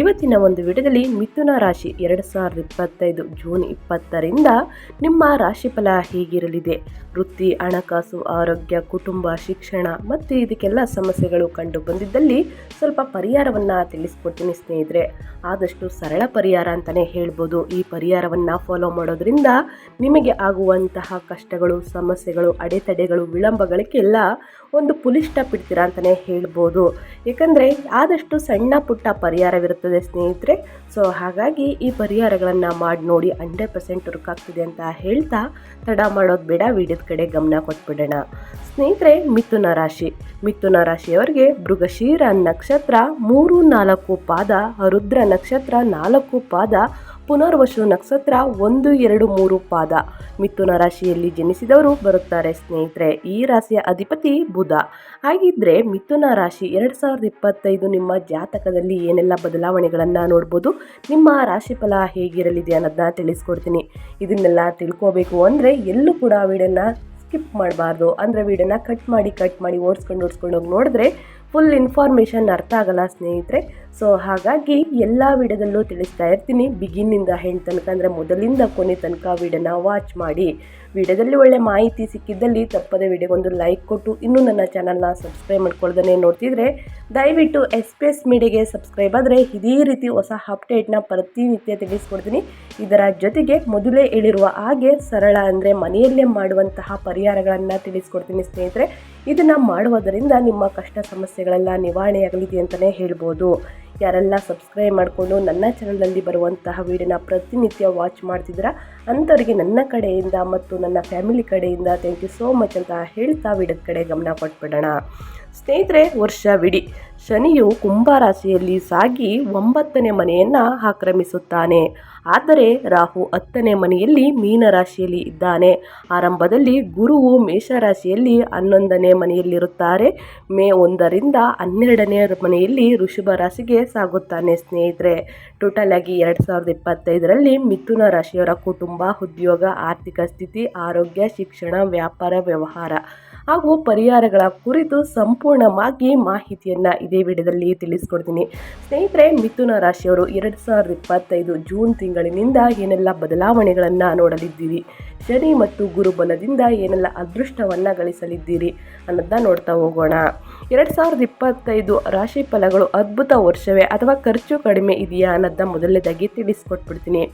ಇವತ್ತಿನ ಒಂದು ವಿಡಿಯೋದಲ್ಲಿ ಮಿಥುನ ರಾಶಿ ಎರಡು ಸಾವಿರದ ಇಪ್ಪತ್ತೈದು ಜೂನ್ ಇಪ್ಪತ್ತರಿಂದ ನಿಮ್ಮ ರಾಶಿಫಲ ಹೇಗಿರಲಿದೆ? ವೃತ್ತಿ, ಹಣಕಾಸು, ಆರೋಗ್ಯ, ಕುಟುಂಬ, ಶಿಕ್ಷಣ ಮತ್ತು ಇದಕ್ಕೆಲ್ಲ ಸಮಸ್ಯೆಗಳು ಕಂಡು ಬಂದಿದ್ದಲ್ಲಿ ಸ್ವಲ್ಪ ಪರಿಹಾರವನ್ನು ತಿಳಿಸ್ಕೊಡ್ತೀನಿ ಸ್ನೇಹಿತರೆ. ಆದಷ್ಟು ಸರಳ ಪರಿಹಾರ ಅಂತಲೇ ಹೇಳ್ಬೋದು. ಈ ಪರಿಹಾರವನ್ನು ಫಾಲೋ ಮಾಡೋದ್ರಿಂದ ನಿಮಗೆ ಆಗುವಂತಹ ಕಷ್ಟಗಳು, ಸಮಸ್ಯೆಗಳು, ಅಡೆತಡೆಗಳು, ವಿಳಂಬಗಳಿಗೆಲ್ಲ ಒಂದು ಪುಲಿಸ್ ಸ್ಟಾಪ್ ಇಡ್ತೀರಾ ಅಂತಲೇ ಹೇಳ್ಬೋದು. ಏಕೆಂದರೆ ಆದಷ್ಟು ಸಣ್ಣ ಪುಟ್ಟ ಪರಿಹಾರವಿರುತ್ತದೆ ಸ್ನೇಹಿತರೆ. ಸೊ ಹಾಗಾಗಿ ಈ ಪರಿಹಾರಗಳನ್ನು ಮಾಡಿ ನೋಡಿ ಹಂಡ್ರೆಡ್ ಪರ್ಸೆಂಟ್ ವರ್ಕ್ ಆಗ್ತಿದೆ ಅಂತ ಹೇಳ್ತಾ ತಡ ಮಾಡೋದು ಬೇಡ, ವಿಡಿಯೋದ ಕಡೆ ಗಮನ ಕೊಟ್ಬಿಡೋಣ. ಸ್ನೇಹಿತರೆ, ಮಿಥುನ ರಾಶಿ. ಮಿಥುನ ರಾಶಿಯವರಿಗೆ ಮೃಗಶೀರ ನಕ್ಷತ್ರ ಮೂರು ನಾಲ್ಕು ಪಾದ, ರುದ್ರ ನಕ್ಷತ್ರ ನಾಲ್ಕು ಪಾದ ಪುನರ್ವಸು ನಕ್ಷತ್ರ ಒಂದು, ಎರಡು, ಮೂರು ಪಾದ. ಮಿಥುನ ರಾಶಿಯಲ್ಲಿ ಜನಿಸಿದವರು ಬರುತ್ತಾರೆ ಸ್ನೇಹಿತರೆ. ಈ ರಾಶಿಯ ಅಧಿಪತಿ ಬುಧ. ಹಾಗಿದ್ರೆ ಮಿಥುನ ರಾಶಿ ಎರಡು ಸಾವಿರದ ಇಪ್ಪತ್ತೈದು ನಿಮ್ಮ ಜಾತಕದಲ್ಲಿ ಏನೆಲ್ಲ ಬದಲಾವಣೆಗಳನ್ನು ನೋಡ್ಬೋದು? ನಿಮ್ಮ ರಾಶಿಫಲ ಹೇಗಿರಲಿದೆ ಅನ್ನೋದನ್ನ ತಿಳಿಸ್ಕೊಡ್ತೀನಿ. ಇದನ್ನೆಲ್ಲ ತಿಳ್ಕೋಬೇಕು ಅಂದರೆ ಎಲ್ಲೂ ಕೂಡ ವೀಡಿಯೋನ ಸ್ಕಿಪ್ ಮಾಡಬಾರ್ದು. ಅಂದರೆ ವಿಡಿಯೋನ ಕಟ್ ಮಾಡಿ ಕಟ್ ಮಾಡಿ ಓಡಿಸ್ಕೊಂಡು ಓಡಿಸ್ಕೊಂಡು ಹೋಗಿ ನೋಡಿದ್ರೆ ಫುಲ್ ಇನ್ಫಾರ್ಮೇಷನ್ ಅರ್ಥ ಆಗಲ್ಲ ಸ್ನೇಹಿತರೆ. ಸೊ ಹಾಗಾಗಿ ಎಲ್ಲ ವಿಡಿಯೋದಲ್ಲೂ ತಿಳಿಸ್ತಾ ಇರ್ತೀನಿ. ಬಿಗಿನ್ನಿಂದ ಹೆಣ್ಣು ತನಕ ಅಂದರೆ ಮೊದಲಿಂದ ಕೊನೆ ತನಕ ವಿಡಿಯೋನ ವಾಚ್ ಮಾಡಿ. ವಿಡಿಯೋದಲ್ಲಿ ಒಳ್ಳೆ ಮಾಹಿತಿ ಸಿಕ್ಕಿದ್ದಲ್ಲಿ ತಪ್ಪದೆ ವಿಡಿಯೋಗೊಂದು ಲೈಕ್ ಕೊಟ್ಟು ಇನ್ನೂ ನನ್ನ ಚಾನಲ್ನ ಸಬ್ಸ್ಕ್ರೈಬ್ ಮಾಡ್ಕೊಳ್ದೇ ನೋಡ್ತಿದ್ರೆ, ದಯವಿಟ್ಟು ಎಸ್ ಪಿ ಎಸ್ ಮೀಡಿಯಾಗೆ ಸಬ್ಸ್ಕ್ರೈಬ್ ಆದರೆ ಇದೇ ರೀತಿ ಹೊಸ ಅಪ್ಡೇಟ್ನ ಪ್ರತಿನಿತ್ಯ ತಿಳಿಸ್ಕೊಡ್ತೀನಿ. ಇದರ ಜೊತೆಗೆ ಮೊದಲೇ ಹೇಳಿರುವ ಹಾಗೆ ಸರಳ ಅಂದರೆ ಮನೆಯಲ್ಲೇ ಮಾಡುವಂತಹ ಪರಿಹಾರಗಳನ್ನು ತಿಳಿಸ್ಕೊಡ್ತೀನಿ ಸ್ನೇಹಿತರೆ. ಇದನ್ನು ಮಾಡುವುದರಿಂದ ನಿಮ್ಮ ಕಷ್ಟ ಸಮಸ್ಯೆಗಳೆಲ್ಲ ನಿವಾರಣೆಯಾಗಲಿದೆ ಅಂತಲೇ ಹೇಳ್ಬೋದು. ಯಾರೆಲ್ಲ ಸಬ್ಸ್ಕ್ರೈಬ್ ಮಾಡಿಕೊಂಡು ನನ್ನ ಚಾನಲಲ್ಲಿ ಬರುವಂತಹ ವಿಡಿಯೋನ ಪ್ರತಿನಿತ್ಯ ವಾಚ್ ಮಾಡ್ತಿದ್ದೀರಾ? ಅಂಥವರಿಗೆ ನನ್ನ ಕಡೆಯಿಂದ ಮತ್ತು ನನ್ನ ಫ್ಯಾಮಿಲಿ ಕಡೆಯಿಂದ ಥ್ಯಾಂಕ್ ಯು ಸೋ ಮಚ್ ಅಂತ ಹೇಳ್ತಾ ವಿಡಿಯೋದ ಕಡೆ ಗಮನ ಕೊಟ್ಬಿಡೋಣ. ಸ್ನೇಹಿತರೆ, ವರ್ಷವಿಡೀ. ಶನಿಯು ಕುಂಭರಾಶಿಯಲ್ಲಿ ಸಾಗಿ ಒಂಬತ್ತನೇ ಮನೆಯನ್ನು ಆಕ್ರಮಿಸುತ್ತಾನೆ. ಆದರೆ ರಾಹು ಹತ್ತನೇ ಮನೆಯಲ್ಲಿ ಮೀನರಾಶಿಯಲ್ಲಿ ಇದ್ದಾನೆ. ಆರಂಭದಲ್ಲಿ ಗುರುವು ಮೇಷರಾಶಿಯಲ್ಲಿ ಹನ್ನೊಂದನೇ ಮನೆಯಲ್ಲಿರುತ್ತಾರೆ. ಮೇ ಒಂದರಿಂದ ಹನ್ನೆರಡನೇ ಮನೆಯಲ್ಲಿ ಋಷಭ ರಾಶಿಗೆ ಸಾಗುತ್ತಾನೆ ಸ್ನೇಹಿತರೆ. ಟೋಟಲ್ ಆಗಿ ಎರಡು ಸಾವಿರದ ಇಪ್ಪತ್ತೈದರಲ್ಲಿ ಮಿಥುನ ರಾಶಿಯವರ ಕುಟುಂಬ, ಉದ್ಯೋಗ, ಆರ್ಥಿಕ ಸ್ಥಿತಿ, ಆರೋಗ್ಯ, ಶಿಕ್ಷಣ, ವ್ಯಾಪಾರ, ವ್ಯವಹಾರ. ಹಾಗೂ ಪರಿಹಾರಗಳ ಕುರಿತು ಸಂಪೂರ್ಣವಾಗಿ ಮಾಹಿತಿಯನ್ನು ಇದೇ ವಿಡಿಯೋದಲ್ಲಿ ತಿಳಿಸ್ಕೊಡ್ತೀನಿ. ಸ್ನೇಹಿತರೆ, ಮಿಥುನ ರಾಶಿಯವರು ಎರಡು ಸಾವಿರದ ಇಪ್ಪತ್ತೈದು ಜೂನ್ ತಿಂಗಳಿನಿಂದ ಏನೆಲ್ಲ ಬದಲಾವಣೆಗಳನ್ನು ನೋಡಲಿದ್ದೀರಿ? ಶನಿ ಮತ್ತು ಗುರುಬಲದಿಂದ ಏನೆಲ್ಲ ಅದೃಷ್ಟವನ್ನು ಗಳಿಸಲಿದ್ದೀರಿ ಅನ್ನೋದನ್ನ ನೋಡ್ತಾ ಹೋಗೋಣ. ಎರಡು ಸಾವಿರದ ಇಪ್ಪತ್ತೈದು ರಾಶಿ ಫಲಗಳು ಅದ್ಭುತ ವರ್ಷವೇ ಅಥವಾ ಖರ್ಚು ಕಡಿಮೆ ಇದೆಯಾ ಅನ್ನೋದನ್ನ ಮೊದಲನೇದಾಗಿ ತಿಳಿಸ್ಕೊಟ್ಬಿಡ್ತೀನಿ.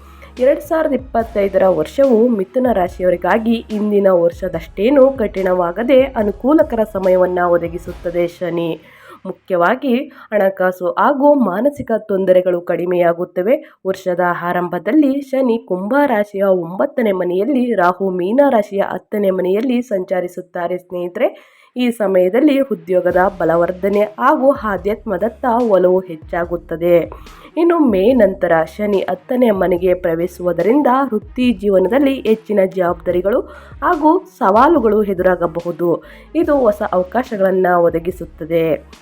ಎರಡು ಸಾವಿರದ ಇಪ್ಪತ್ತೈದರ ವರ್ಷವು ಮಿಥುನ ರಾಶಿಯವರಿಗಾಗಿ ಇಂದಿನ ವರ್ಷದಷ್ಟೇನೂ ಕಠಿಣವಾಗದೆ ಅನುಕೂಲಕರ ಸಮಯವನ್ನು ಒದಗಿಸುತ್ತದೆ ಶನಿ. ಮುಖ್ಯವಾಗಿ ಹಣಕಾಸು ಹಾಗೂ ಮಾನಸಿಕ ತೊಂದರೆಗಳು ಕಡಿಮೆಯಾಗುತ್ತವೆ. ವರ್ಷದ ಆರಂಭದಲ್ಲಿ ಶನಿ ಕುಂಭ ರಾಶಿಯ ಒಂಬತ್ತನೇ ಮನೆಯಲ್ಲಿ ರಾಹು ಮೀನ ರಾಶಿಯ ಹತ್ತನೇ ಮನೆಯಲ್ಲಿ ಸಂಚರಿಸುತ್ತಾರೆ ಸ್ನೇಹಿತರೆ. ಈ ಸಮಯದಲ್ಲಿ ಉದ್ಯೋಗದ ಬಲವರ್ಧನೆ ಹಾಗೂ ಆಧ್ಯಾತ್ಮದತ್ತ ಒಲವು ಹೆಚ್ಚಾಗುತ್ತದೆ. ಇನ್ನು ಮೇ ನಂತರ ಶನಿ ಹತ್ತನೇ ಮನೆಗೆ ಪ್ರವೇಶಿಸುವುದರಿಂದ ವೃತ್ತಿ ಜೀವನದಲ್ಲಿ ಹೆಚ್ಚಿನ ಜವಾಬ್ದಾರಿಗಳು ಹಾಗೂ ಸವಾಲುಗಳು ಎದುರಾಗಬಹುದು. ಇದು ಹೊಸ ಅವಕಾಶಗಳನ್ನು ಒದಗಿಸುತ್ತದೆ.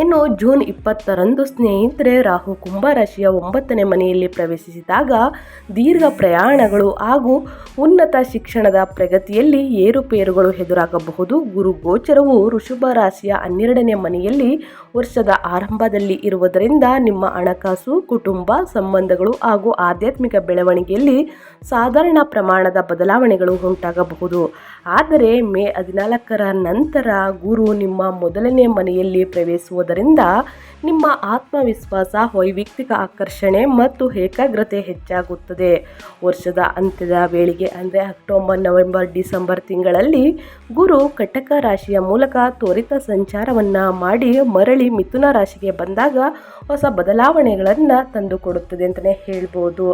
ಇನ್ನು ಜೂನ್ ಇಪ್ಪತ್ತರಂದು ಸ್ನೇಹಿತರೆ, ರಾಹು ಕುಂಭರಾಶಿಯ ಒಂಬತ್ತನೇ ಮನೆಯಲ್ಲಿ ಪ್ರವೇಶಿಸಿದಾಗ ದೀರ್ಘ ಪ್ರಯಾಣಗಳು ಹಾಗೂ ಉನ್ನತ ಶಿಕ್ಷಣದ ಪ್ರಗತಿಯಲ್ಲಿ ಏರುಪೇರುಗಳು ಎದುರಾಗಬಹುದು. ಗುರು ಗೋಚರವು ಋಷಭ ರಾಶಿಯ ಹನ್ನೆರಡನೇ ಮನೆಯಲ್ಲಿ ವರ್ಷದ ಆರಂಭದಲ್ಲಿ ಇರುವುದರಿಂದ ನಿಮ್ಮ ಹಣಕಾಸು, ಕುಟುಂಬ ಸಂಬಂಧಗಳು ಹಾಗೂ ಆಧ್ಯಾತ್ಮಿಕ ಬೆಳವಣಿಗೆಯಲ್ಲಿ ಸಾಧಾರಣ ಪ್ರಮಾಣದ ಬದಲಾವಣೆಗಳು ಉಂಟಾಗಬಹುದು. ಆದರೆ ಮೇ ಹದಿನಾಲ್ಕರ ನಂತರ ಗುರು ನಿಮ್ಮ ಮೊದಲನೇ ಮನೆಯಲ್ಲಿ ಪ್ರವೇಶಿಸುವುದರಿಂದ ನಿಮ್ಮ ಆತ್ಮವಿಶ್ವಾಸ, ವೈಯಕ್ತಿಕ ಆಕರ್ಷಣೆ ಮತ್ತು ಏಕಾಗ್ರತೆ ಹೆಚ್ಚಾಗುತ್ತದೆ. ವರ್ಷದ ಅಂತ್ಯದ ವೇಳೆಗೆ ಅಂದರೆ ಅಕ್ಟೋಬರ್, ನವೆಂಬರ್, ಡಿಸೆಂಬರ್ ತಿಂಗಳಲ್ಲಿ ಗುರು ಕಟಕ ರಾಶಿಯ ಮೂಲಕ ತ್ವರಿತ ಸಂಚಾರವನ್ನು ಮಾಡಿ ಮರಳಿ ಮಿಥುನ ರಾಶಿಗೆ ಬಂದಾಗ ಹೊಸ ಬದಲಾವಣೆಗಳನ್ನು ತಂದುಕೊಡುತ್ತದೆ ಅಂತಲೇ ಹೇಳ್ಬೋದು.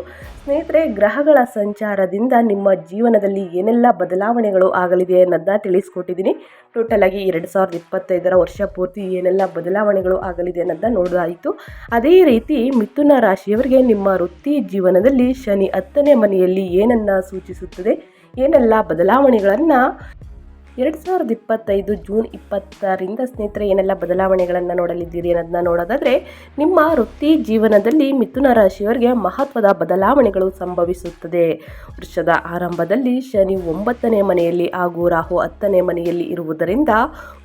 ಸ್ನೇಹಿತರೆ, ಗ್ರಹಗಳ ಸಂಚಾರದಿಂದ ನಿಮ್ಮ ಜೀವನದಲ್ಲಿ ಏನೆಲ್ಲ ಬದಲಾವಣೆಗಳು ಆಗಲಿದೆ ಅನ್ನೋದನ್ನ ತಿಳಿಸ್ಕೊಟ್ಟಿದ್ದೀನಿ. ಟೋಟಲ್ ಆಗಿ ಎರಡು ಸಾವಿರದ ಇಪ್ಪತ್ತೈದರ ವರ್ಷ ಪೂರ್ತಿ ಏನೆಲ್ಲ ಬದಲಾವಣೆಗಳು ಆಗಲಿದೆ ಅನ್ನೋದನ್ನ ನೋಡಿದಾಯಿತು ಅದೇ ರೀತಿ ಮಿಥುನ ರಾಶಿಯವರಿಗೆ ನಿಮ್ಮ ವೃತ್ತಿ ಜೀವನದಲ್ಲಿ ಶನಿ ಹತ್ತನೇ ಮನೆಯಲ್ಲಿ ಏನನ್ನ ಸೂಚಿಸುತ್ತದೆ? ಏನೆಲ್ಲ ಬದಲಾವಣೆಗಳನ್ನು ಎರಡು ಸಾವಿರದ ಇಪ್ಪತ್ತೈದು ಜೂನ್ ಇಪ್ಪತ್ತರಿಂದ ಸ್ನೇಹಿತರೆ, ಏನೆಲ್ಲ ಬದಲಾವಣೆಗಳನ್ನು ನೋಡಲಿದ್ದೀರಿ ಅನ್ನೋದನ್ನ ನೋಡೋದಾದರೆ, ನಿಮ್ಮ ವೃತ್ತಿ ಜೀವನದಲ್ಲಿ ಮಿಥುನ ರಾಶಿಯವರಿಗೆ ಮಹತ್ವದ ಬದಲಾವಣೆಗಳು ಸಂಭವಿಸುತ್ತದೆ. ವರ್ಷದ ಆರಂಭದಲ್ಲಿ ಶನಿ ಒಂಬತ್ತನೇ ಮನೆಯಲ್ಲಿ ಹಾಗೂ ರಾಹು ಹತ್ತನೇ ಮನೆಯಲ್ಲಿ ಇರುವುದರಿಂದ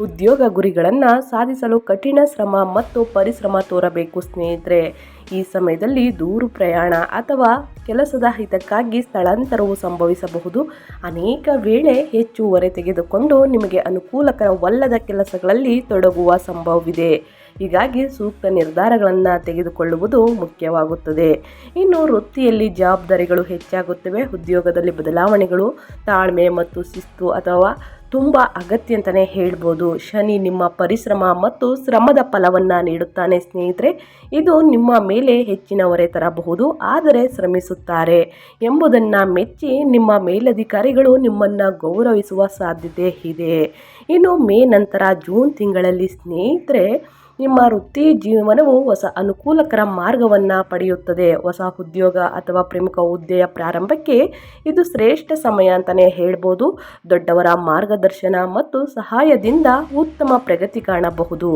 ಉದ್ಯೋಗ ಗುರಿಗಳನ್ನು ಸಾಧಿಸಲು ಕಠಿಣ ಶ್ರಮ ಮತ್ತು ಪರಿಶ್ರಮ ತೋರಬೇಕು ಸ್ನೇಹಿತರೆ. ಈ ಸಮಯದಲ್ಲಿ ದೂರು ಪ್ರಯಾಣ ಅಥವಾ ಕೆಲಸದ ಹಿತಕ್ಕಾಗಿ ಸ್ಥಳಾಂತರವು ಸಂಭವಿಸಬಹುದು. ಅನೇಕ ವೇಳೆ ಹೆಚ್ಚು ಹೊರೆ ತೆಗೆದುಕೊಂಡು ನಿಮಗೆ ಅನುಕೂಲಕರವಲ್ಲದ ಕೆಲಸಗಳಲ್ಲಿ ತೊಡಗುವ ಸಂಭವವಿದೆ. ಹೀಗಾಗಿ ಸೂಕ್ತ ನಿರ್ಧಾರಗಳನ್ನು ತೆಗೆದುಕೊಳ್ಳುವುದು ಮುಖ್ಯವಾಗುತ್ತದೆ. ಇನ್ನು ವೃತ್ತಿಯಲ್ಲಿ ಜವಾಬ್ದಾರಿಗಳು ಹೆಚ್ಚಾಗುತ್ತವೆ. ಉದ್ಯೋಗದಲ್ಲಿ ಬದಲಾವಣೆಗಳು, ತಾಳ್ಮೆ ಮತ್ತು ಶಿಸ್ತು ಅಥವಾ ತುಂಬ ಅಗತ್ಯ ಅಂತಲೇ ಹೇಳ್ಬೋದು. ಶನಿ ನಿಮ್ಮ ಪರಿಶ್ರಮ ಮತ್ತು ಶ್ರಮದ ಫಲವನ್ನು ನೀಡುತ್ತಾನೆ ಸ್ನೇಹಿತರೆ. ಇದು ನಿಮ್ಮ ಮೇಲೆ ಹೆಚ್ಚಿನ ಹೊರೆ ತರಬಹುದು. ಆದರೆ ಶ್ರಮಿಸುತ್ತಾರೆ ಎಂಬುದನ್ನು ಮೆಚ್ಚಿ ನಿಮ್ಮ ಮೇಲಧಿಕಾರಿಗಳು ನಿಮ್ಮನ್ನು ಗೌರವಿಸುವ ಸಾಧ್ಯತೆ ಇದೆ. ಇನ್ನು ಮೇ ನಂತರ ಜೂನ್ ತಿಂಗಳಲ್ಲಿ ಸ್ನೇಹಿತರೆ ನಿಮ್ಮ ವೃತ್ತಿ ಜೀವನವು ಹೊಸ ಅನುಕೂಲಕರ ಮಾರ್ಗವನ್ನು ಪಡೆಯುತ್ತದೆ. ಹೊಸ ಉದ್ಯೋಗ ಅಥವಾ ಪ್ರಮುಖ ಹುದ್ದೆಯ ಪ್ರಾರಂಭಕ್ಕೆ ಇದು ಶ್ರೇಷ್ಠ ಸಮಯ ಅಂತಲೇ ಹೇಳ್ಬೋದು. ದೊಡ್ಡವರ ಮಾರ್ಗದರ್ಶನ ಮತ್ತು ಸಹಾಯದಿಂದ ಉತ್ತಮ ಪ್ರಗತಿ ಕಾಣಬಹುದು.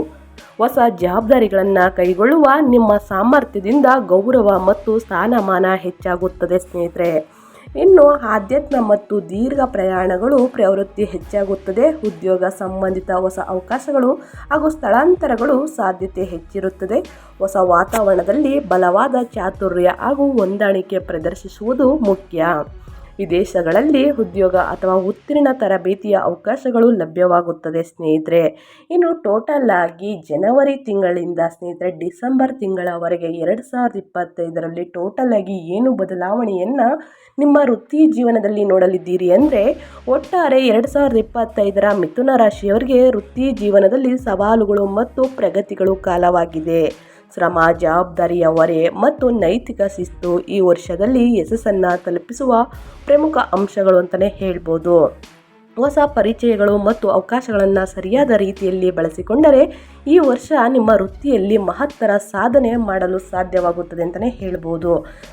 ಹೊಸ ಜವಾಬ್ದಾರಿಗಳನ್ನು ಕೈಗೊಳ್ಳುವ ನಿಮ್ಮ ಸಾಮರ್ಥ್ಯದಿಂದ ಗೌರವ ಮತ್ತು ಸ್ಥಾನಮಾನ ಹೆಚ್ಚಾಗುತ್ತದೆ ಸ್ನೇಹಿತರೆ. ಇನ್ನು ಆಧ್ಯಾತ್ಮ ಮತ್ತು ದೀರ್ಘ ಪ್ರಯಾಣಗಳು ಪ್ರವೃತ್ತಿ ಹೆಚ್ಚಾಗುತ್ತದೆ. ಉದ್ಯೋಗ ಸಂಬಂಧಿತ ಹೊಸ ಅವಕಾಶಗಳು ಹಾಗೂ ಸ್ಥಳಾಂತರಗಳು ಸಾಧ್ಯತೆ ಹೆಚ್ಚಿರುತ್ತದೆ. ಹೊಸ ವಾತಾವರಣದಲ್ಲಿ ಬಲವಾದ ಚಾತುರ್ಯ ಹಾಗೂ ಹೊಂದಾಣಿಕೆ ಪ್ರದರ್ಶಿಸುವುದು ಮುಖ್ಯ. ವಿದೇಶಗಳಲ್ಲಿ ಉದ್ಯೋಗ ಅಥವಾ ಉತ್ತೀರ್ಣ ತರಬೇತಿಯ ಅವಕಾಶಗಳು ಲಭ್ಯವಾಗುತ್ತದೆ ಸ್ನೇಹಿತರೆ. ಇನ್ನು ಟೋಟಲ್ ಆಗಿ ಜನವರಿ ತಿಂಗಳಿಂದ ಸ್ನೇಹಿತರೆ, ಡಿಸೆಂಬರ್ ತಿಂಗಳವರೆಗೆ ಎರಡು ಸಾವಿರದ ಇಪ್ಪತ್ತೈದರಲ್ಲಿ ಟೋಟಲ್ ಆಗಿ ಏನು ಬದಲಾವಣೆಯನ್ನು ನಿಮ್ಮ ವೃತ್ತಿ ಜೀವನದಲ್ಲಿ ನೋಡಲಿದ್ದೀರಿ ಅಂದರೆ ಒಟ್ಟಾರೆ ಎರಡು ಸಾವಿರದ ಇಪ್ಪತ್ತೈದರ ಮಿಥುನ ರಾಶಿಯವರಿಗೆ ವೃತ್ತಿ ಜೀವನದಲ್ಲಿ ಸವಾಲುಗಳು ಮತ್ತು ಪ್ರಗತಿಗಳು ಕಾಲವಾಗಿದೆ. ಶ್ರಮ ಜವಾಬ್ದಾರಿಯ ಹೊರೆ ಮತ್ತು ನೈತಿಕ ಶಿಸ್ತು ಈ ವರ್ಷದಲ್ಲಿ ಯಶಸ್ಸನ್ನು ತಲುಪಿಸುವ ಪ್ರಮುಖ ಅಂಶಗಳು ಅಂತಲೇ ಹೇಳ್ಬೋದು. ಹೊಸ ಪರಿಚಯಗಳು ಮತ್ತು ಅವಕಾಶಗಳನ್ನು ಸರಿಯಾದ ರೀತಿಯಲ್ಲಿ ಬಳಸಿಕೊಂಡರೆ ಈ ವರ್ಷ ನಿಮ್ಮ ವೃತ್ತಿಯಲ್ಲಿ ಮಹತ್ತರ ಸಾಧನೆ ಮಾಡಲು ಸಾಧ್ಯವಾಗುತ್ತದೆ ಅಂತಲೇ ಹೇಳ್ಬೋದು.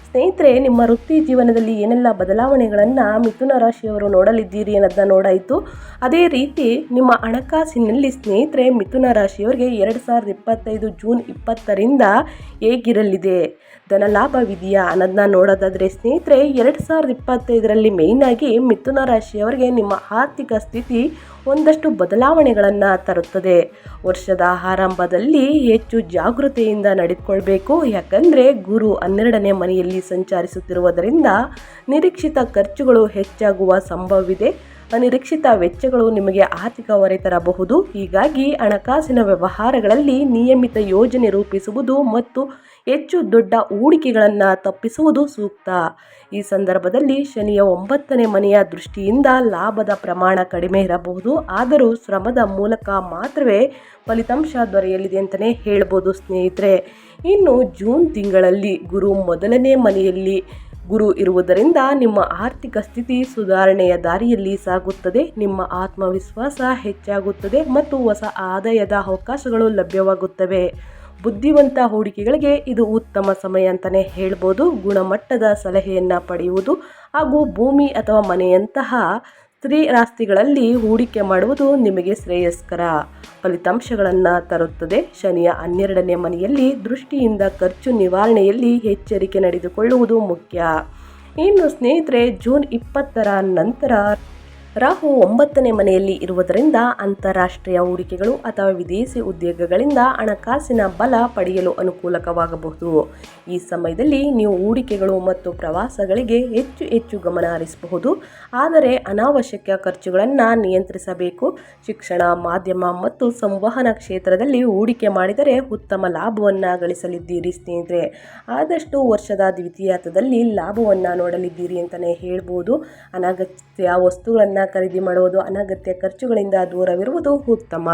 ಸ್ನೇಹಿತರೆ, ನಿಮ್ಮ ವೃತ್ತಿ ಜೀವನದಲ್ಲಿ ಏನೆಲ್ಲ ಬದಲಾವಣೆಗಳನ್ನು ಮಿಥುನ ರಾಶಿಯವರು ನೋಡಲಿದ್ದೀರಿ ಅನ್ನೋದನ್ನ ನೋಡಾಯಿತು. ಅದೇ ರೀತಿ ನಿಮ್ಮ ಹಣಕಾಸಿನಲ್ಲಿ ಸ್ನೇಹಿತರೆ, ಮಿಥುನ ರಾಶಿಯವರಿಗೆ ಎರಡು ಸಾವಿರದ ಇಪ್ಪತ್ತೈದು ಜೂನ್ ಇಪ್ಪತ್ತರಿಂದ ಹೇಗಿರಲಿದೆ? ಧನಲಾಭವಿದೆಯಾ ಅನ್ನೋದನ್ನ ನೋಡೋದಾದರೆ ಸ್ನೇಹಿತರೆ, ಎರಡು ಸಾವಿರದ ಇಪ್ಪತ್ತೈದರಲ್ಲಿ ಮೇಯ್ನಾಗಿ ಮಿಥುನ ರಾಶಿಯವರಿಗೆ ನಿಮ್ಮ ಆರ್ಥಿಕ ಸ್ಥಿತಿ ಒಂದಷ್ಟು ಬದಲಾವಣೆಗಳನ್ನು ತರುತ್ತದೆ. ವರ್ಷದ ಆರಂಭದಲ್ಲಿ ಹೆಚ್ಚು ಜಾಗೃತೆಯಿಂದ ನಡೆದುಕೊಳ್ಬೇಕು. ಯಾಕಂದರೆ ಗುರು ಹನ್ನೆರಡನೇ ಮನೆಯಲ್ಲಿ ಸಂಚರಿಸುತ್ತಿರುವುದರಿಂದ ನಿರೀಕ್ಷಿತ ಖರ್ಚುಗಳು ಹೆಚ್ಚಾಗುವ ಸಂಭವವಿದೆ. ಅನಿರೀಕ್ಷಿತ ವೆಚ್ಚಗಳು ನಿಮಗೆ ಆರ್ಥಿಕ ಹೊರೆ ತರಬಹುದು. ಹೀಗಾಗಿ ಹಣಕಾಸಿನ ವ್ಯವಹಾರಗಳಲ್ಲಿ ನಿಯಮಿತ ಯೋಜನೆ ರೂಪಿಸುವುದು ಮತ್ತು ಹೆಚ್ಚು ದೊಡ್ಡ ಹೂಡಿಕೆಗಳನ್ನು ತಪ್ಪಿಸುವುದು ಸೂಕ್ತ. ಈ ಸಂದರ್ಭದಲ್ಲಿ ಶನಿಯ ಒಂಬತ್ತನೇ ಮನೆಯ ದೃಷ್ಟಿಯಿಂದ ಲಾಭದ ಪ್ರಮಾಣ ಕಡಿಮೆ ಇರಬಹುದು. ಆದರೂ ಶ್ರಮದ ಮೂಲಕ ಮಾತ್ರವೇ ಫಲಿತಾಂಶ ದೊರೆಯಲಿದೆ ಅಂತಲೇ ಹೇಳ್ಬೋದು ಸ್ನೇಹಿತರೆ. ಇನ್ನು ಜೂನ್ ತಿಂಗಳಲ್ಲಿ ಗುರು ಮೊದಲನೇ ಮನೆಯಲ್ಲಿ ಗುರು ಇರುವುದರಿಂದ ನಿಮ್ಮ ಆರ್ಥಿಕ ಸ್ಥಿತಿ ಸುಧಾರಣೆಯ ದಾರಿಯಲ್ಲಿ ಸಾಗುತ್ತದೆ. ನಿಮ್ಮ ಆತ್ಮವಿಶ್ವಾಸ ಹೆಚ್ಚಾಗುತ್ತದೆ ಮತ್ತು ಹೊಸ ಆದಾಯದ ಅವಕಾಶಗಳು ಲಭ್ಯವಾಗುತ್ತವೆ. ಬುದ್ಧಿವಂತ ಹೂಡಿಕೆಗಳಿಗೆ ಇದು ಉತ್ತಮ ಸಮಯ ಅಂತಲೇ ಹೇಳ್ಬೋದು. ಗುಣಮಟ್ಟದ ಸಲಹೆಯನ್ನು ಪಡೆಯುವುದು ಹಾಗೂ ಭೂಮಿ ಅಥವಾ ಮನೆಯಂತಹ ಸ್ತ್ರೀ ಆಸ್ತಿಗಳಲ್ಲಿ ಹೂಡಿಕೆ ಮಾಡುವುದು ನಿಮಗೆ ಶ್ರೇಯಸ್ಕರ. ಫಲಿತಾಂಶಗಳನ್ನು ತರುತ್ತದೆ. ಶನಿಯ ಹನ್ನೆರಡನೇ ಮನೆಯಲ್ಲಿ ದೃಷ್ಟಿಯಿಂದ ಖರ್ಚು ನಿವಾರಣೆಯಲ್ಲಿ ಎಚ್ಚರಿಕೆ ನಡೆದುಕೊಳ್ಳುವುದು ಮುಖ್ಯ. ಇನ್ನು ಸ್ನೇಹಿತರೆ, ಜೂನ್ ಇಪ್ಪತ್ತರ ನಂತರ ರಾಹು ಒಂಬತ್ತನೇ ಮನೆಯಲ್ಲಿ ಇರುವುದರಿಂದ ಅಂತಾರಾಷ್ಟ್ರೀಯ ಹೂಡಿಕೆಗಳು ಅಥವಾ ವಿದೇಶಿ ಉದ್ಯೋಗಗಳಿಂದ ಹಣಕಾಸಿನ ಬಲ ಪಡೆಯಲು ಅನುಕೂಲಕವಾಗಬಹುದು. ಈ ಸಮಯದಲ್ಲಿ ನೀವು ಹೂಡಿಕೆಗಳು ಮತ್ತು ಪ್ರವಾಸಗಳಿಗೆ ಹೆಚ್ಚು ಹೆಚ್ಚು ಗಮನ ಹರಿಸಬಹುದು. ಆದರೆ ಅನಾವಶ್ಯಕ ಖರ್ಚುಗಳನ್ನು ನಿಯಂತ್ರಿಸಬೇಕು. ಶಿಕ್ಷಣ, ಮಾಧ್ಯಮ ಮತ್ತು ಸಂವಹನ ಕ್ಷೇತ್ರದಲ್ಲಿ ಹೂಡಿಕೆ ಮಾಡಿದರೆ ಉತ್ತಮ ಲಾಭವನ್ನು ಗಳಿಸಲಿದ್ದೀರಿ ಸ್ನೇಹಿತರೆ. ಆದಷ್ಟು ವರ್ಷದ ದ್ವಿತೀಯಾರ್ಥದಲ್ಲಿ ಲಾಭವನ್ನು ನೋಡಲಿದ್ದೀರಿ ಅಂತಲೇ ಹೇಳ್ಬೋದು. ಅನಗತ್ಯ ವಸ್ತುಗಳನ್ನು ಖರೀದಿ ಮಾಡುವುದು, ಅನಗತ್ಯ ಖರ್ಚುಗಳಿಂದ ದೂರವಿರುವುದು ಉತ್ತಮ.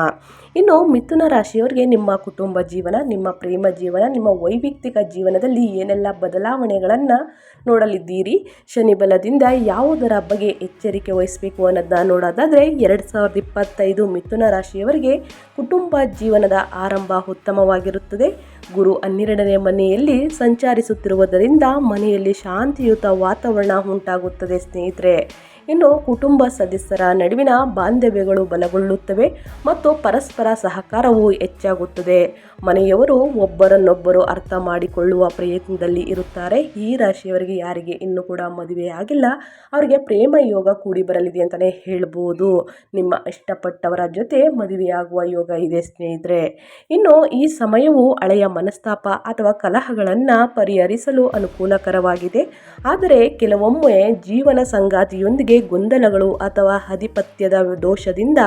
ಇನ್ನು ಮಿಥುನ ರಾಶಿಯವರಿಗೆ ನಿಮ್ಮ ಕುಟುಂಬ ಜೀವನ, ನಿಮ್ಮ ಪ್ರೇಮ ಜೀವನ, ನಿಮ್ಮ ವೈಯಕ್ತಿಕ ಜೀವನದಲ್ಲಿ ಏನೆಲ್ಲ ಬದಲಾವಣೆಗಳನ್ನು ನೋಡಲಿದ್ದೀರಿ. ಶನಿ ಬಲದಿಂದ ಯಾವುದರ ಬಗ್ಗೆ ಎಚ್ಚರಿಕೆ ವಹಿಸಬೇಕು ಅನ್ನೋದನ್ನ ನೋಡೋದಾದರೆ ಎರಡು ಸಾವಿರದ ಇಪ್ಪತ್ತೈದು ಮಿಥುನ ರಾಶಿಯವರಿಗೆ ಕುಟುಂಬ ಜೀವನದ ಆರಂಭ ಉತ್ತಮವಾಗಿರುತ್ತದೆ. ಗುರು ಹನ್ನೆರಡನೇ ಮನೆಯಲ್ಲಿ ಸಂಚರಿಸುತ್ತಿರುವುದರಿಂದ ಮನೆಯಲ್ಲಿ ಶಾಂತಿಯುತ ವಾತಾವರಣ ಉಂಟಾಗುತ್ತದೆ ಸ್ನೇಹಿತರೆ. ಇನ್ನು ಕುಟುಂಬ ಸದಸ್ಯರ ನಡುವಿನ ಬಾಂಧವ್ಯಗಳು ಬಲಗೊಳ್ಳುತ್ತವೆ ಮತ್ತು ಪರಸ್ಪರ ಸಹಕಾರವು ಹೆಚ್ಚಾಗುತ್ತದೆ. ಮನೆಯವರು ಒಬ್ಬರನ್ನೊಬ್ಬರು ಅರ್ಥ ಮಾಡಿಕೊಳ್ಳುವ ಪ್ರಯತ್ನದಲ್ಲಿ ಇರುತ್ತಾರೆ. ಈ ರಾಶಿಯವರಿಗೆ ಯಾರಿಗೆ ಇನ್ನೂ ಕೂಡ ಮದುವೆ ಆಗಿಲ್ಲ, ಅವರಿಗೆ ಪ್ರೇಮ ಯೋಗ ಕೂಡಿ ಬರಲಿದೆ ಅಂತಲೇ ಹೇಳ್ಬೋದು. ನಿಮ್ಮ ಇಷ್ಟಪಟ್ಟವರ ಜೊತೆ ಮದುವೆಯಾಗುವ ಯೋಗ ಇದೆ ಸ್ನೇಹಿತರೆ. ಇನ್ನು ಈ ಸಮಯವು ಹಳೆಯ ಮನಸ್ತಾಪ ಅಥವಾ ಕಲಹಗಳನ್ನು ಪರಿಹರಿಸಲು ಅನುಕೂಲಕರವಾಗಿದೆ. ಆದರೆ ಕೆಲವೊಮ್ಮೆ ಜೀವನ ಸಂಗಾತಿಯೊಂದಿಗೆ ಗೊಂದಲಗಳು ಅಥವಾ ಆಧಿಪತ್ಯದ ದೋಷದಿಂದ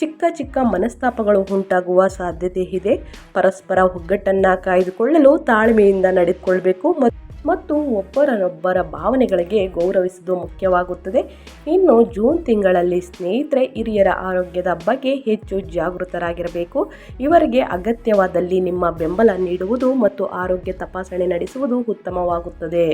ಚಿಕ್ಕ ಚಿಕ್ಕ ಮನಸ್ತಾಪಗಳು ಉಂಟಾಗುವ ಸಾಧ್ಯತೆ ಇದೆ. ಪರಸ್ಪರ ಒಗ್ಗಟ್ಟನ್ನು ಕಾಯ್ದುಕೊಳ್ಳಲು ತಾಳ್ಮೆಯಿಂದ ನಡೆದುಕೊಳ್ಬೇಕು ಮತ್ತು ಒಬ್ಬರನ್ನೊಬ್ಬರ ಭಾವನೆಗಳಿಗೆ ಗೌರವಿಸುವುದು ಮುಖ್ಯವಾಗುತ್ತದೆ. ಇನ್ನು ಜೂನ್ ತಿಂಗಳಲ್ಲಿ ಸ್ನೇಹಿತರೆ, ಹಿರಿಯರ ಆರೋಗ್ಯದ ಬಗ್ಗೆ ಹೆಚ್ಚು ಜಾಗೃತರಾಗಿರಬೇಕು. ಇವರಿಗೆ ಅಗತ್ಯವಾದಲ್ಲಿ ನಿಮ್ಮ ಬೆಂಬಲ ನೀಡುವುದು ಮತ್ತು ಆರೋಗ್ಯ ತಪಾಸಣೆ ನಡೆಸುವುದು ಉತ್ತಮವಾಗುತ್ತದೆ.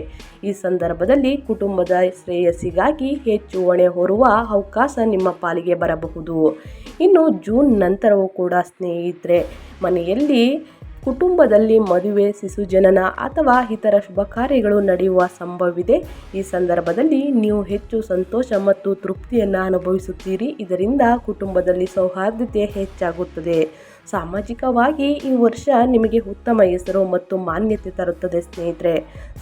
ಈ ಸಂದರ್ಭದಲ್ಲಿ ಕುಟುಂಬದ ಶ್ರೇಯಸ್ಸಿಗಾಗಿ ಹೆಚ್ಚು ಹೊಣೆ ಹೊರುವ ಅವಕಾಶ ನಿಮ್ಮ ಪಾಲಿಗೆ ಬರಬಹುದು. ಇನ್ನು ಜೂನ್ ನಂತರವೂ ಕೂಡ ಸ್ನೇಹಿತರೆ, ಮನೆಯಲ್ಲಿ ಕುಟುಂಬದಲ್ಲಿ ಮದುವೆ, ಶಿಶು ಜನನ ಅಥವಾ ಇತರ ಶುಭ ಕಾರ್ಯಗಳು ನಡೆಯುವ ಸಂಭವವಿದೆ. ಈ ಸಂದರ್ಭದಲ್ಲಿ ನೀವು ಹೆಚ್ಚು ಸಂತೋಷ ಮತ್ತು ತೃಪ್ತಿಯನ್ನು ಅನುಭವಿಸುತ್ತೀರಿ. ಇದರಿಂದ ಕುಟುಂಬದಲ್ಲಿ ಸೌಹಾರ್ದತೆ ಹೆಚ್ಚಾಗುತ್ತದೆ. ಸಾಮಾಜಿಕವಾಗಿ ಈ ವರ್ಷ ನಿಮಗೆ ಉತ್ತಮ ಹೆಸರು ಮತ್ತು ಮಾನ್ಯತೆ ತರುತ್ತದೆ, ಸ್ನೇಹಿತರೆ.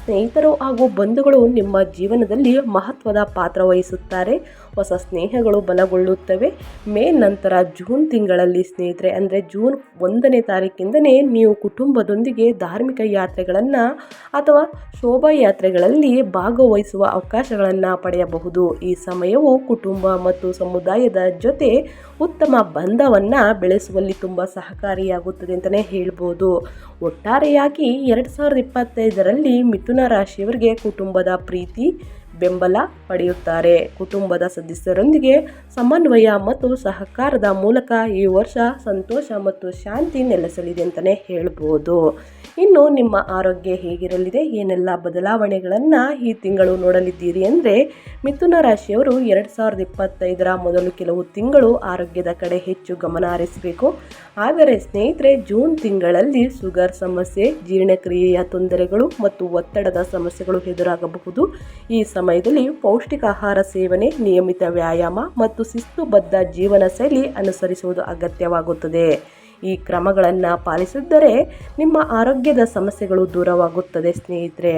ಸ್ನೇಹಿತರು ಹಾಗೂ ಬಂಧುಗಳು ನಿಮ್ಮ ಜೀವನದಲ್ಲಿ ಮಹತ್ವದ ಪಾತ್ರ ವಹಿಸುತ್ತಾರೆ. ಹೊಸ ಸ್ನೇಹಗಳು ಬಲಗೊಳ್ಳುತ್ತವೆ. ಮೇ ನಂತರ ಜೂನ್ ತಿಂಗಳಲ್ಲಿ, ಸ್ನೇಹಿತರೆ, ಅಂದರೆ ಜೂನ್ ಒಂದನೇ ತಾರೀಕಿಂದನೇ ನೀವು ಕುಟುಂಬದೊಂದಿಗೆ ಧಾರ್ಮಿಕ ಯಾತ್ರೆಗಳನ್ನು ಅಥವಾ ಶೋಭಾಯಾತ್ರೆಗಳಲ್ಲಿ ಭಾಗವಹಿಸುವ ಅವಕಾಶಗಳನ್ನು ಪಡೆಯಬಹುದು. ಈ ಸಮಯವು ಕುಟುಂಬ ಮತ್ತು ಸಮುದಾಯದ ಜೊತೆ ಉತ್ತಮ ಬಂಧವನ್ನು ಬೆಳೆಸುವಲ್ಲಿ ತುಂಬ ಸಹಕಾರಿಯಾಗುತ್ತದೆ ಅಂತಲೇ ಹೇಳ್ಬೋದು. ಒಟ್ಟಾರೆಯಾಗಿ ಎರಡು ಸಾವಿರದ ಇಪ್ಪತ್ತೈದರಲ್ಲಿ ಮಿಥುನ ರಾಶಿಯವರಿಗೆ ಕುಟುಂಬದ ಪ್ರೀತಿ ಬೆಂಬಲ ಪಡೆಯುತ್ತಾರೆ. ಕುಟುಂಬದ ಸದಸ್ಯರೊಂದಿಗೆ ಸಮನ್ವಯ ಮತ್ತು ಸಹಕಾರದ ಮೂಲಕ ಈ ವರ್ಷ ಸಂತೋಷ ಮತ್ತು ಶಾಂತಿ ನೆಲೆಸಲಿದೆ ಅಂತಲೇ ಹೇಳ್ಬೋದು. ಇನ್ನು ನಿಮ್ಮ ಆರೋಗ್ಯ ಹೇಗಿರಲಿದೆ? ಏನೆಲ್ಲ ಬದಲಾವಣೆಗಳನ್ನು ಈ ತಿಂಗಳು ನೋಡಲಿದ್ದೀರಿ ಅಂದರೆ ಮಿಥುನ ರಾಶಿಯವರು ಎರಡು ಸಾವಿರದ ಇಪ್ಪತ್ತೈದರ ಮೊದಲು ಕೆಲವು ತಿಂಗಳು ಆರೋಗ್ಯದ ಕಡೆ ಹೆಚ್ಚು ಗಮನ ಹರಿಸಬೇಕು. ಆದರೆ ಸ್ನೇಹಿತರೆ, ಜೂನ್ ತಿಂಗಳಲ್ಲಿ ಶುಗರ್ ಸಮಸ್ಯೆ, ಜೀರ್ಣಕ್ರಿಯೆಯ ತೊಂದರೆಗಳು ಮತ್ತು ಒತ್ತಡದ ಸಮಸ್ಯೆಗಳು ಎದುರಾಗಬಹುದು. ಈ ಸಮಯದಲ್ಲಿ ಪೌಷ್ಟಿಕ ಆಹಾರ ಸೇವನೆ, ನಿಯಮಿತ ವ್ಯಾಯಾಮ ಮತ್ತು ಶಿಸ್ತುಬದ್ಧ ಜೀವನ ಶೈಲಿ ಅನುಸರಿಸುವುದು ಅಗತ್ಯವಾಗುತ್ತದೆ. ಈ ಕ್ರಮಗಳನ್ನು ಪಾಲಿಸಿದ್ದರೆ ನಿಮ್ಮ ಆರೋಗ್ಯದ ಸಮಸ್ಯೆಗಳು ದೂರವಾಗುತ್ತದೆ ಸ್ನೇಹಿತರೆ.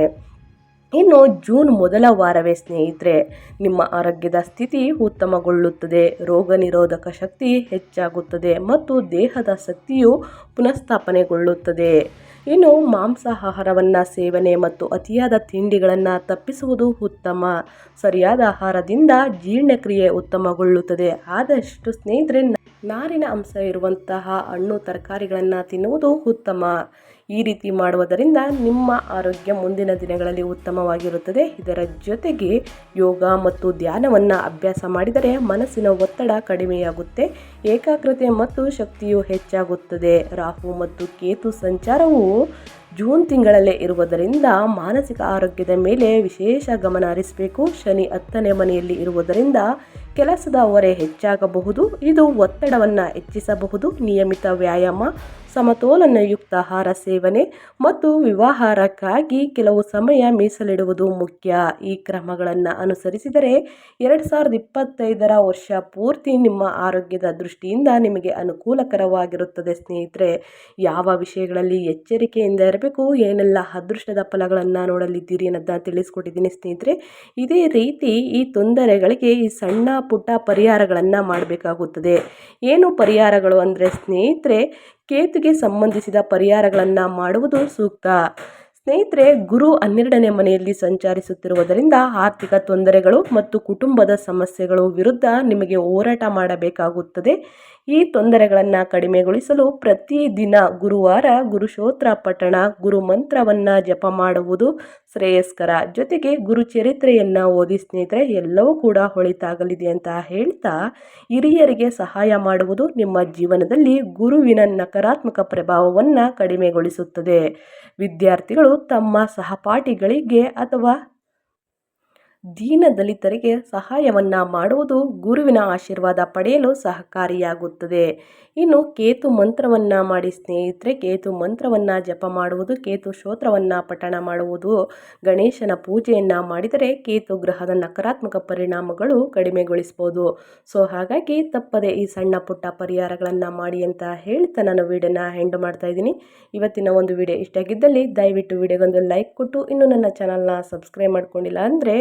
ಇನ್ನು ಜೂನ್ ಮೊದಲ ವಾರವೇ ಸ್ನೇಹಿತರೆ, ನಿಮ್ಮ ಆರೋಗ್ಯದ ಸ್ಥಿತಿ ಉತ್ತಮಗೊಳ್ಳುತ್ತದೆ, ರೋಗ ನಿರೋಧಕ ಶಕ್ತಿ ಹೆಚ್ಚಾಗುತ್ತದೆ ಮತ್ತು ದೇಹದ ಶಕ್ತಿಯು ಪುನಃಸ್ಥಾಪನೆಗೊಳ್ಳುತ್ತದೆ. ಇನ್ನು ಮಾಂಸಾಹಾರವನ್ನು ಸೇವನೆ ಮತ್ತು ಅತಿಯಾದ ತಿಂಡಿಗಳನ್ನು ತಪ್ಪಿಸುವುದು ಉತ್ತಮ. ಸರಿಯಾದ ಆಹಾರದಿಂದ ಜೀರ್ಣಕ್ರಿಯೆ ಉತ್ತಮಗೊಳ್ಳುತ್ತದೆ. ಆದಷ್ಟು ಸ್ನೇಹಿತರೆ, ನಾರಿನ ಅಂಶ ಇರುವಂತಹ ಹಣ್ಣು, ತರಕಾರಿಗಳನ್ನು ತಿನ್ನುವುದು ಉತ್ತಮ. ಈ ರೀತಿ ಮಾಡುವುದರಿಂದ ನಿಮ್ಮ ಆರೋಗ್ಯ ಮುಂದಿನ ದಿನಗಳಲ್ಲಿ ಉತ್ತಮವಾಗಿರುತ್ತದೆ. ಇದರ ಜೊತೆಗೆ ಯೋಗ ಮತ್ತು ಧ್ಯಾನವನ್ನು ಅಭ್ಯಾಸ ಮಾಡಿದರೆ ಮನಸ್ಸಿನ ಒತ್ತಡ ಕಡಿಮೆಯಾಗುತ್ತೆ. ಏಕಾಗ್ರತೆ ಮತ್ತು ಶಕ್ತಿಯು ಹೆಚ್ಚಾಗುತ್ತದೆ. ರಾಹು ಮತ್ತು ಕೇತು ಸಂಚಾರವು ಜೂನ್ ತಿಂಗಳಲ್ಲೇ ಇರುವುದರಿಂದ ಮಾನಸಿಕ ಆರೋಗ್ಯದ ಮೇಲೆ ವಿಶೇಷ ಗಮನ ಹರಿಸಬೇಕು. ಶನಿ ಹತ್ತನೇ ಮನೆಯಲ್ಲಿ ಇರುವುದರಿಂದ ಕೆಲಸದ ಹೊರೆ ಹೆಚ್ಚಾಗಬಹುದು. ಇದು ಒತ್ತಡವನ್ನು ಹೆಚ್ಚಿಸಬಹುದು. ನಿಯಮಿತ ವ್ಯಾಯಾಮ ಸಮತೋಲನಯುಕ್ತ ಆಹಾರ ಸೇವನೆ ಮತ್ತು ವಿವಾಹಾರಕ್ಕಾಗಿ ಕೆಲವು ಸಮಯ ಮೀಸಲಿಡುವುದು ಮುಖ್ಯ. ಈ ಕ್ರಮಗಳನ್ನು ಅನುಸರಿಸಿದರೆ ಎರಡು ಸಾವಿರದ ಇಪ್ಪತ್ತೈದರ ವರ್ಷ ಪೂರ್ತಿ ನಿಮ್ಮ ಆರೋಗ್ಯದ ದೃಷ್ಟಿಯಿಂದ ನಿಮಗೆ ಅನುಕೂಲಕರವಾಗಿರುತ್ತದೆ ಸ್ನೇಹಿತರೆ. ಯಾವ ವಿಷಯಗಳಲ್ಲಿ ಎಚ್ಚರಿಕೆಯಿಂದ ಇರಬೇಕು, ಏನೆಲ್ಲ ಅದೃಷ್ಟದ ಫಲಗಳನ್ನು ನೋಡಲಿದ್ದೀರಿ ಅನ್ನೋದನ್ನ ತಿಳಿಸ್ಕೊಟ್ಟಿದ್ದೀನಿ ಸ್ನೇಹಿತರೆ. ಇದೇ ರೀತಿ ಈ ತೊಂದರೆಗಳಿಗೆ ಈ ಸಣ್ಣ ಪುಟ್ಟ ಪರಿಹಾರಗಳನ್ನು ಮಾಡಬೇಕಾಗುತ್ತದೆ. ಏನು ಪರಿಹಾರಗಳು ಅಂದರೆ ಸ್ನೇಹಿತರೆ ಕೇತುಗೆ ಸಂಬಂಧಿಸಿದ ಪರಿಹಾರಗಳನ್ನು ಮಾಡುವುದು ಸೂಕ್ತ. ಸ್ನೇಹಿತರೆ, ಗುರು ಹನ್ನೆರಡನೇ ಮನೆಯಲ್ಲಿ ಸಂಚರಿಸುತ್ತಿರುವುದರಿಂದ ಆರ್ಥಿಕ ತೊಂದರೆಗಳು ಮತ್ತು ಕುಟುಂಬದ ಸಮಸ್ಯೆಗಳು ವಿರುದ್ಧ ನಿಮಗೆ ಹೋರಾಟ ಮಾಡಬೇಕಾಗುತ್ತದೆ. ಈ ತೊಂದರೆಗಳನ್ನು ಕಡಿಮೆಗೊಳಿಸಲು ಪ್ರತಿದಿನ ಗುರುವಾರ ಗುರುಶೋತ್ರ ಪಠಣ, ಗುರು ಮಂತ್ರವನ್ನು ಜಪ ಮಾಡುವುದು ಶ್ರೇಯಸ್ಕರ. ಜೊತೆಗೆ ಗುರು ಚರಿತ್ರೆಯನ್ನು ಓದಿ ಸ್ನೇಹಿತರೆ, ಎಲ್ಲವೂ ಕೂಡ ಹೊಳಿತಾಗಲಿದೆ ಅಂತ ಹೇಳ್ತಾ ಹಿರಿಯರಿಗೆ ಸಹಾಯ ಮಾಡುವುದು ನಿಮ್ಮ ಜೀವನದಲ್ಲಿ ಗುರುವಿನ ನಕಾರಾತ್ಮಕ ಪ್ರಭಾವವನ್ನು ಕಡಿಮೆಗೊಳಿಸುತ್ತದೆ. ವಿದ್ಯಾರ್ಥಿಗಳು ತಮ್ಮ ಸಹಪಾಠಿಗಳಿಗೆ ಅಥವಾ ದೀನ ದಲಿತರಿಗೆ ಸಹಾಯವನ್ನು ಮಾಡುವುದು ಗುರುವಿನ ಆಶೀರ್ವಾದ ಪಡೆಯಲು ಸಹಕಾರಿಯಾಗುತ್ತದೆ. ಇನ್ನು ಕೇತು ಮಂತ್ರವನ್ನು ಮಾಡಿ ಸ್ನೇಹಿತರೆ, ಕೇತು ಮಂತ್ರವನ್ನು ಜಪ ಮಾಡುವುದು, ಕೇತು ಸ್ತೋತ್ರವನ್ನು ಪಠಣ ಮಾಡುವುದು, ಗಣೇಶನ ಪೂಜೆಯನ್ನು ಮಾಡಿದರೆ ಕೇತು ಗ್ರಹದ ನಕಾರಾತ್ಮಕ ಪರಿಣಾಮಗಳು ಕಡಿಮೆಗೊಳಿಸ್ಬೋದು. ಸೊ, ಹಾಗಾಗಿ ತಪ್ಪದೆ ಈ ಸಣ್ಣ ಪುಟ್ಟ ಪರಿಹಾರಗಳನ್ನು ಮಾಡಿ ಅಂತ ಹೇಳ್ತಾ ನಾನು ವಿಡಿಯೋನ ಹೆಂಡ್ ಮಾಡ್ತಾ ಇದ್ದೀನಿ. ಇವತ್ತಿನ ಒಂದು ವಿಡಿಯೋ ಇಷ್ಟ ಆಗಿದ್ದಲ್ಲಿ ದಯವಿಟ್ಟು ವಿಡಿಯೋಗೊಂದು ಲೈಕ್ ಕೊಟ್ಟು, ಇನ್ನು ನನ್ನ ಚಾನಲ್ನ ಸಬ್ಸ್ಕ್ರೈಬ್ ಮಾಡ್ಕೊಂಡಿಲ್ಲ ಅಂದರೆ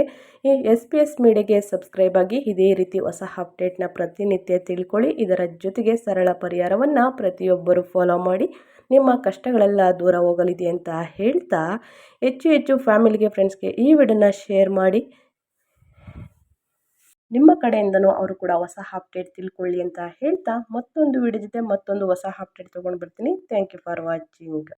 ಈ ಎಸ್ ಪಿ ಎಸ್ ಮೀಡಿಯಾಗೆ ಸಬ್ಸ್ಕ್ರೈಬ್ ಆಗಿ ಇದೇ ರೀತಿ ಹೊಸ ಅಪ್ಡೇಟ್ನ ಪ್ರತಿನಿತ್ಯ ತಿಳ್ಕೊಳ್ಳಿ. ಇದರ ಜೊತೆಗೆ ಸರಳ ಪರಿಹಾರವನ್ನು ಪ್ರತಿಯೊಬ್ಬರು ಫಾಲೋ ಮಾಡಿ. ನಿಮ್ಮ ಕಷ್ಟಗಳೆಲ್ಲ ದೂರ ಹೋಗಲಿದೆ ಅಂತ ಹೇಳ್ತಾ ಹೆಚ್ಚು ಹೆಚ್ಚು ಫ್ಯಾಮಿಲಿಗೆ ಫ್ರೆಂಡ್ಸ್ಗೆ ಈ ವಿಡಿಯೋನ ಶೇರ್ ಮಾಡಿ. ನಿಮ್ಮ ಕಡೆಯಿಂದನೂ ಅವರು ಕೂಡ ಹೊಸ ಅಪ್ಡೇಟ್ ತಿಳ್ಕೊಳ್ಳಿ ಅಂತ ಹೇಳ್ತಾ ಮತ್ತೊಂದು ವಿಡಿಯೋ ಜೊತೆ ಮತ್ತೊಂದು ಹೊಸ ಅಪ್ಡೇಟ್ ತೊಗೊಂಡು ಬರ್ತೀನಿ. Thank you for watching